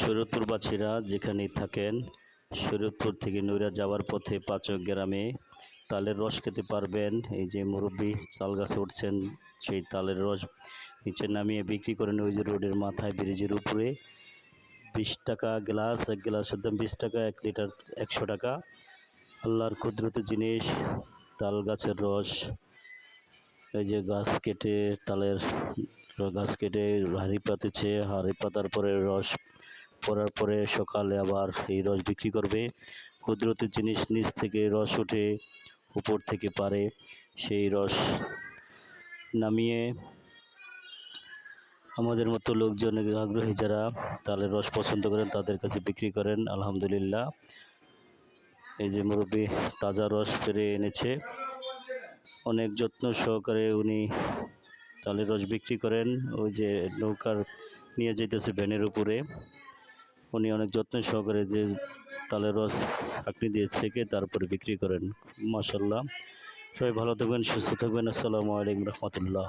শরীয়তপুরবাসীরা যেখানেই থাকেন শরীয়তপুর থেকে নৈরা যাওয়ার পথে পাচক গ্রামে তালের রস খেতে পারবেন। এই যে মুরব্বী তাল গাছে উঠছেন, সেই তালের রস নিচে নামিয়ে বিক্রি করেন ওই যে রোডের মাথায় ব্রিজের উপরে। বিশ টাকা গ্লাস, এক গ্লাসের দাম বিশ টাকা, এক লিটার একশো টাকা। আল্লাহর কুদরতি জিনিস, তাল গাছের রস, এই যে গাছ কেটে তালের গাছ কেটে হাঁড়ি পাতেছে, হাঁড়ি পাতার পরে রস পড়ার পরে সকালে আবার এই রস বিক্রি করবে। কুদরতি জিনিস নিচ থেকে রস ওঠে, উপর থেকে পারে। সেই রস নামিয়ে আমাদের মতো লোকজন আগ্রহী যারা তালের রস পছন্দ করেন, তাদের কাছে বিক্রি করেন। আলহামদুলিল্লাহ। এই যে মুরব্বী তাজা রস পেরে এনেছে। অনেক যত্ন সহকারে উনি তালের রস বিক্রি করেন। ওই যে নৌকার নিয়ে যেতেছে ভ্যানের উপরে। উনি অনেক যত্ন সহকারে যে তালের রস আপনি দিয়ে ছেঁকে তারপরে বিক্রি করেন। মাসাল্লাহ সবাই ভালো থাকবেন, সুস্থ থাকবেন। আসসালামু আলাইকুম রহমতুল্লাহ।